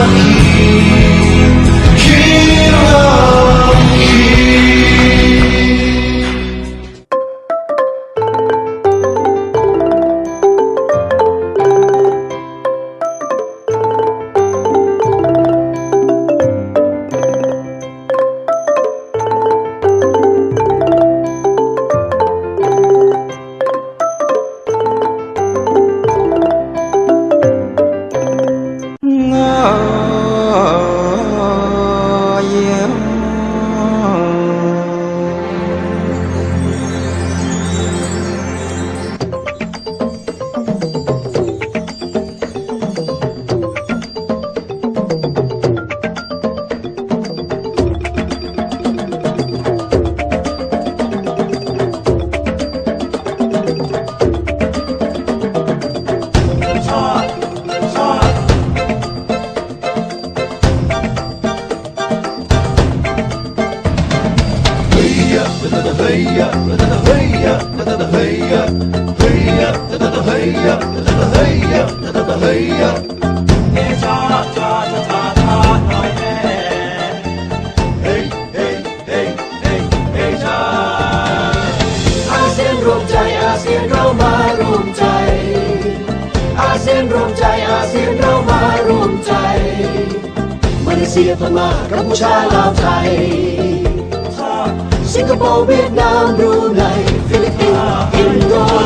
look you. เซียพม่ากัมพูชาลาวไทยสิงคโปร์เวียดนามรูไน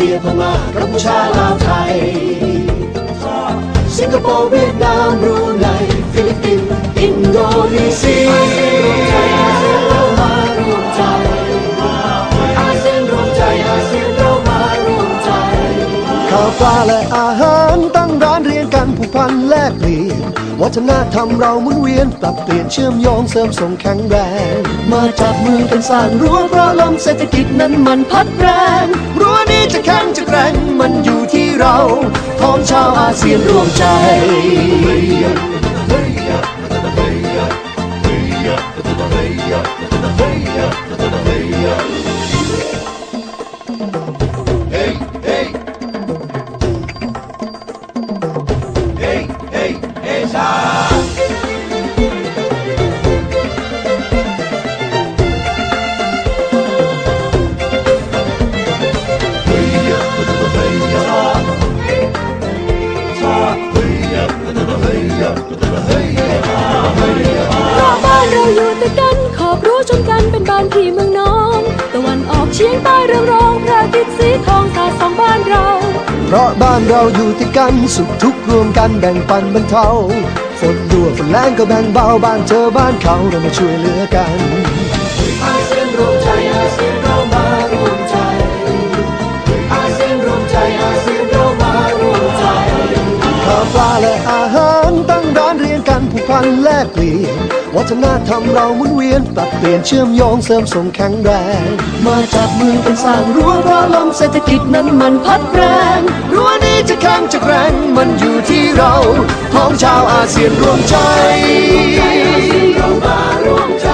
เซียพม่ากัมพูชาลาวไทย สิงคโปร์เวียดนามบรูไนฟิลิปปินส์อินโดนีเซียรวมใจอาเซียนเรามารวมใจอาเซียนรวมใจอาเซียนเรามารวมใจฟ้าและ กเปลี่ยน วัฒนธรรมเราหมุนเวียน ปรับเปลี่ยนเชื่อมโยงเสริมส่งแข็งแรง มาจับมือกันสร้างรั้วเพราะลมเศรษฐกิจนั้นมันพัดแรงรั้วนี้จะแข็งจะแกร่งมันอยู่ที่เราพร้อมชาวอาเซียนร่วมใจ เชียงใต้เรืองรองพระอาทิตย์สีทองตาสองบ้านเรา เพราะบ้านเราอยู่ติดกันสุขทุกข์รวมกันแบ่งปันบรรเทาฝนดัวฝนแรงก็แบ่งเบาบ้านเธอบ้านเขาเรามาช่วยเหลือกัน ฒนธรรมเราหมุนเวียน ปรับเปลี่ยนเชื่อมโยงเสริมส่งแข็งแรง มาจับมือกันสร้างรั้วเพราะลมเศรษฐกิจนั้นมันพัดแรงรั้วนี้จะแข็งจะแกร่งมันอยู่ที่เราของชาวอาเซียนรวมใจเรามารวมใจ